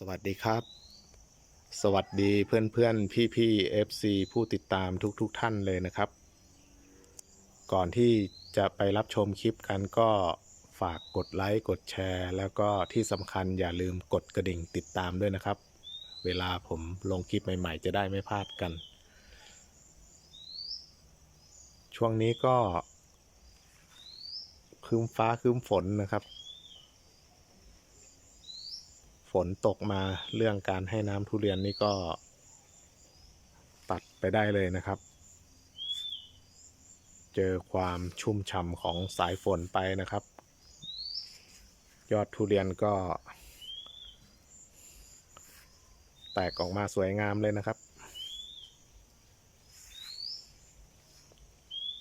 สวัสดีครับ สวัสดีเพื่อนเพื่อนพี่พี่ๆ FC ผู้ติดตามทุกๆทท่านเลยนะครับ ก่อนที่จะไปรับชมคลิปกันก็ฝากกดไลค์กดแชร์ แล้วก็ที่สำคัญอย่าลืมกดกระดิ่งติดตามด้วยนะครับ เวลาผมลงคลิปใหม่ ๆ จะได้ไม่พลาดกัน ช่วงนี้ก็ครึ้มฟ้าครึ้มฝนนะครับ นตกมาเรื่องการให้น้ำทุเรียนนี่ก็ ตัดไปได้เลยนะครับ เจอความชุ่มฉ่ำของสายฝนไปนะครับ ยอดทุเรียนก็ แตกออกมาสวยงามเลยนะครับ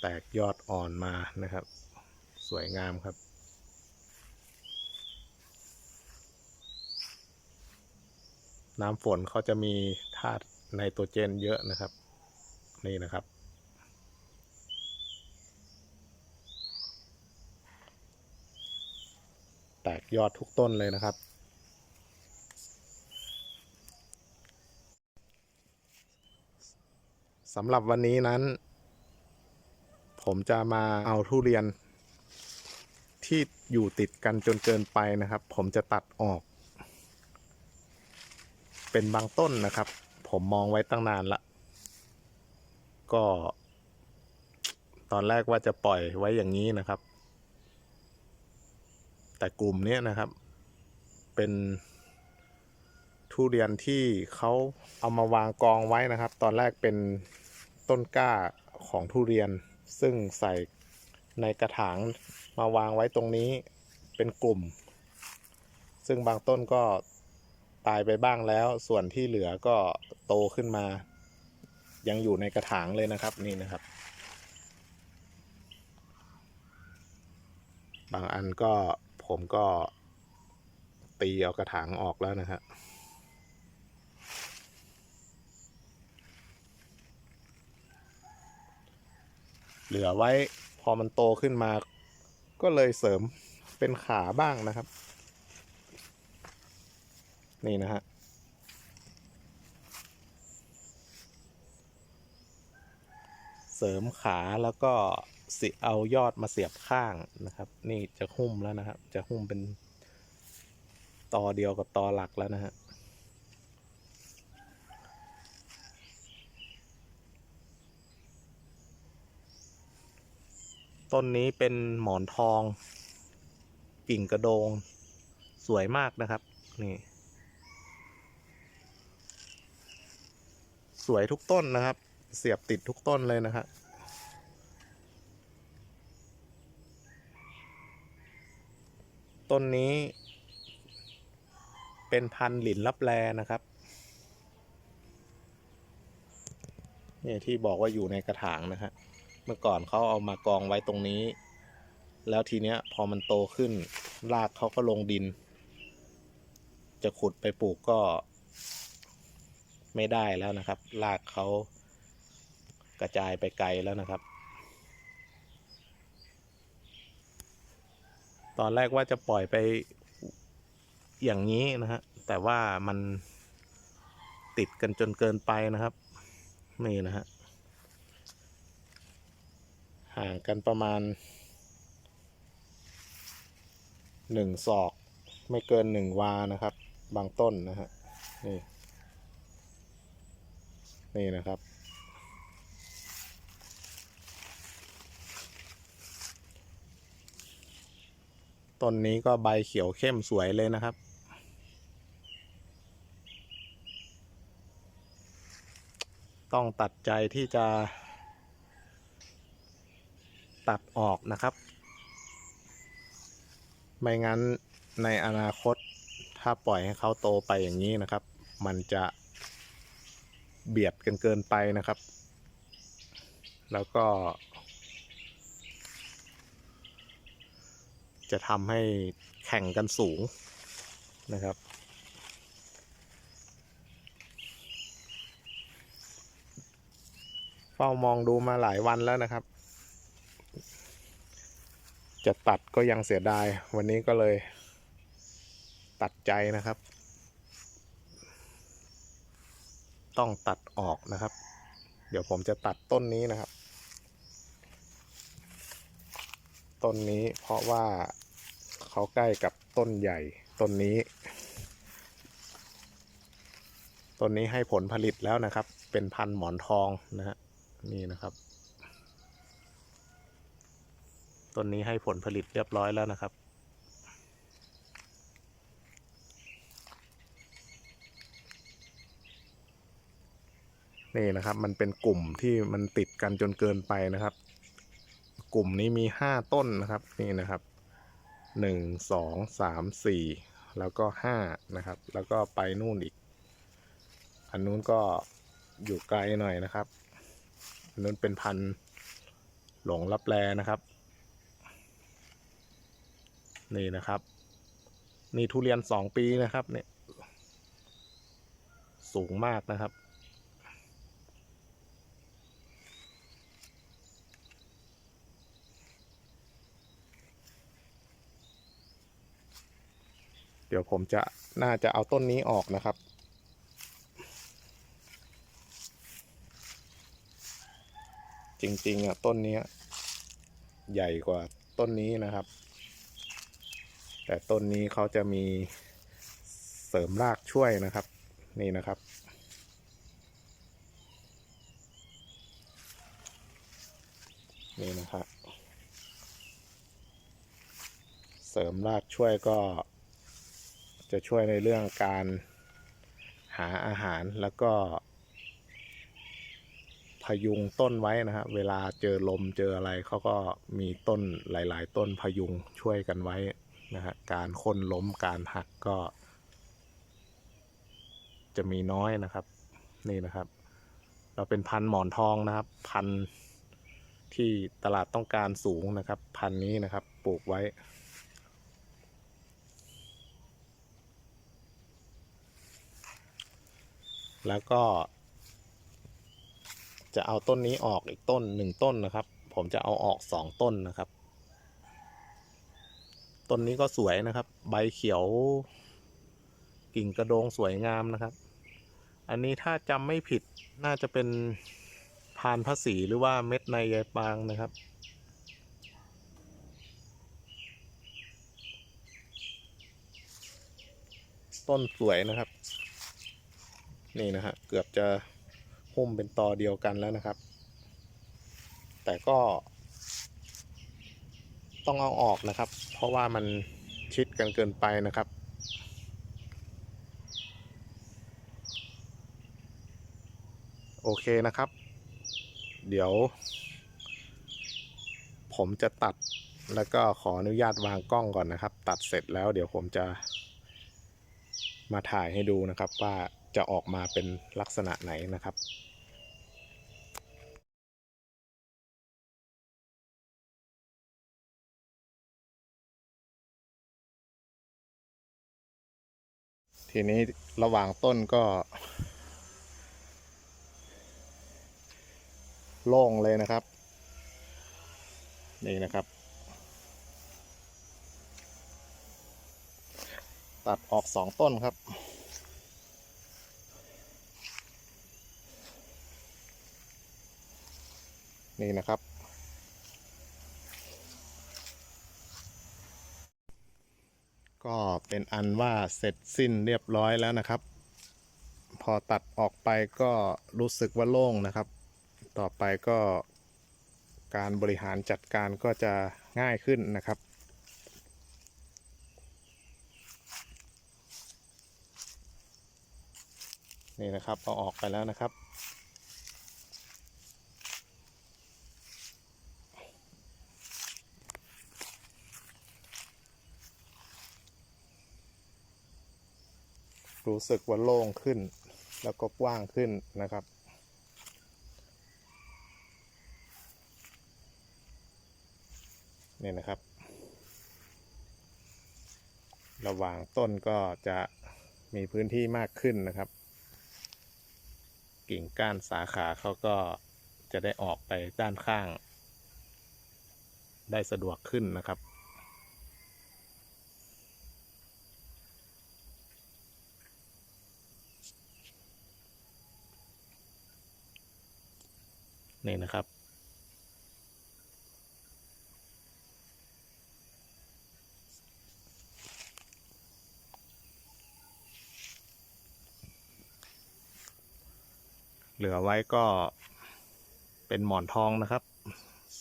แตกยอดอ่อนมานะครับ สวยงามครับ น้ำฝนเขาจะมีธาตุไนโตรเจนเยอะนะครับ นี่นะครับ แตกยอดทุกต้นเลยนะครับ สำหรับวันนี้นั้น ผมจะมาเอาทุเรียนที่อยู่ติดกันจนเกินไปนะครับ ผมจะตัดออก เป็นบางต้นนะครับ ผมมองไว้ตั้งนานละ ก็ ตอนแรกว่าจะปล่อยไว้อย่างนี้นะครับ แต่กลุ่มนี้นะครับ เป็นทุเรียนที่เขาเอามาวางกองไว้นะครับ ตอนแรกเป็นต้นกล้าของทุเรียน ซึ่งใส่ในกระถางมาวางไว้ตรงนี้เป็นกลุ่ม ซึ่งบางต้นก็ ตายไปบ้างแล้ว ส่วนที่เหลือก็โตขึ้นมา ยังอยู่ในกระถางเลยนะครับนี่นะครับ บางอันก็ผมก็ตีเอากระถางออกแล้วนะฮะเหลือไว้พอมันโตขึ้นมา ก็เลยเสริมเป็นขาบ้างนะครับ นี่นะฮะเสริมขาแล้วก็สิเอายอดมาเสียบข้างนะครับ นี่จะหุ้มแล้วนะครับ จะหุ้มเป็นตอเดียวกับตอหลักแล้วนะฮะต้นนี้เป็นหมอนทอง กิ่งกระโดง สวยมากนะครับ นี่ สวยทุกต้นนะครับ เสียบติดทุกต้นเลยนะครับต้นนี้ เป็นพันธุ์หลินลับแลนะครับเนี่ยที่บอกว่าอยู่ในกระถางนะฮะเมื่อก่อนเขาเอามากองไว้ตรงนี้ แล้วทีเนี้ยพอมันโตขึ้นรากเขาก็ลงดิน จะขุดไปปลูกก็ ไม่ได้แล้วนะครับรากเขากระจายไปไกลแล้วนะครับ ตอนแรกว่าจะปล่อยไปอย่างนี้นะฮะ แต่ว่ามันติดกันจนเกินไปนะครับ นี่นะฮะ ห่างกันประมาณหนึ่งศอก ไม่เกินหนึ่งวานะครับ บางต้นนะฮะ นี่ นี่นะครับ ต้นนี้ก็ใบเขียวเข้มสวยเลยนะครับ ต้องตัดใจที่จะ ตัดออกนะครับ ไม่งั้นในอนาคตถ้าปล่อยให้เขาโตไปอย่างนี้นะครับ มันจะ เบียดกันเกินไปนะครับ แล้วก็ จะทำให้แข่งกันสูงนะครับ เฝ้ามองดูมาหลายวันแล้วนะครับ จะตัดก็ยังเสียดาย วันนี้ก็เลยตัดใจนะครับ ต้องตัดออกนะครับ เดี๋ยวผมจะตัดต้นนี้นะครับ ต้นนี้เพราะว่าเขาใกล้กับต้นใหญ่ต้นนี้ ต้นนี้ให้ผลผลิตแล้วนะครับ เป็นพันหมอนทองนะฮะนี่นะครับ ต้นนี้ให้ผลผลิตเรียบร้อยแล้วนะครับ นี่นะครับ มันเป็นกลุ่มที่มันติดกันจนเกินไปนะครับ กลุ่มนี้มีห้าต้นนะครับนี่นะครับหนึ่งสองสามสี่แล้วก็ห้านะครับ แล้วก็ไปนู่นอีก อันนู้นก็อยู่ไกลหน่อยนะครับ อันนู้นเป็นพันหลงรับแลนะครับ นี่นะครับ นี่ทุเรียนสองปีนะครับเนี่ยสูงมากนะครับ เดี๋ยวผมจะน่าจะเอาต้นนี้ออกนะครับ จริงๆอะต้นนี้ใหญ่กว่าต้นนี้นะครับ แต่ต้นนี้เขาจะมีเสริมรากช่วยนะครับ นี่นะครับนี่นะครับ เสริมรากช่วยก็ จะช่วยในเรื่องการหาอาหารแล้วก็ พยุงต้นไว้นะฮะเวลาเจอลมเจออะไรเขาก็มีต้นหลาย ๆ ต้นพยุงช่วยกันไว้นะฮะการค้นล้มการหักก็ จะมีน้อยนะครับ นี่นะครับ เราเป็นพันหมอนทองนะครับ พันที่ตลาดต้องการสูงนะครับ พันนี้นะครับ ปลูกไว้ แล้วก็ จะเอาต้นนี้ออกอีกต้นหนึ่งต้นนะครับ ผมจะเอาออกสองต้นนะครับ ต้นนี้ก็สวยนะครับ ใบเขียวกิ่งกระโดงสวยงามนะครับ อันนี้ถ้าจำไม่ผิดน่าจะเป็นพานพระศรีหรือว่าเม็ดในยายปางนะครับ ต้นสวยนะครับ นี่นะฮะเกือบจะหุ้มเป็นตอเดียวกันแล้วนะครับ แต่ก็ ต้องเอาออกนะครับ เพราะว่ามันชิดกันเกินไปนะครับ โอเคนะครับ เดี๋ยว ผมจะตัดแล้วก็ขออนุญาตวางกล้องก่อนนะครับ ตัดเสร็จแล้วเดี๋ยวผมจะมาถ่ายให้ดูนะครับว่า จะออกมาเป็นลักษณะไหนนะครับทีนี้ระหว่างต้นก็ โล่งเลยนะครับ นี่นะครับ ตัดออกสองต้นครับ นี่นะครับ ก็เป็นอันว่าเสร็จสิ้นเรียบร้อยแล้วนะครับ พอตัดออกไปก็รู้สึกว่าโล่งนะครับ ต่อไปก็การบริหารจัดการก็จะง่ายขึ้นนะครับนี่นะครับเอาออกไปแล้วนะครับ รู้สึกว่าโล่งขึ้น แล้วก็กว้างขึ้นนะครับ นี่นะครับ ระหว่างต้นก็จะมีพื้นที่มากขึ้นนะครับ กิ่งก้านสาขาเขาก็จะได้ออกไปด้านข้าง ได้สะดวกขึ้นนะครับ นี่นะครับ เหลือไว้ก็เป็นหมอนทองนะครับ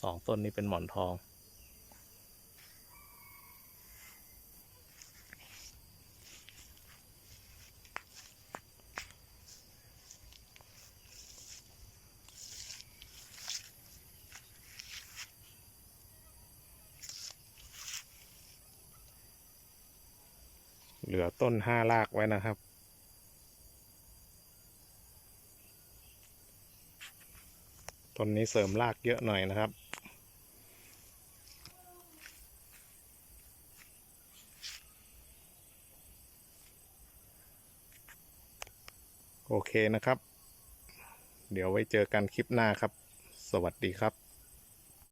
สองต้นนี้เป็นหมอนทอง เหลือต้นห้ารากไว้นะครับ ต้นนี้เสริมรากเยอะหน่อยนะครับโอเคนะครับ เดี๋ยวไว้เจอกันคลิปหน้าครับ สวัสดีครับ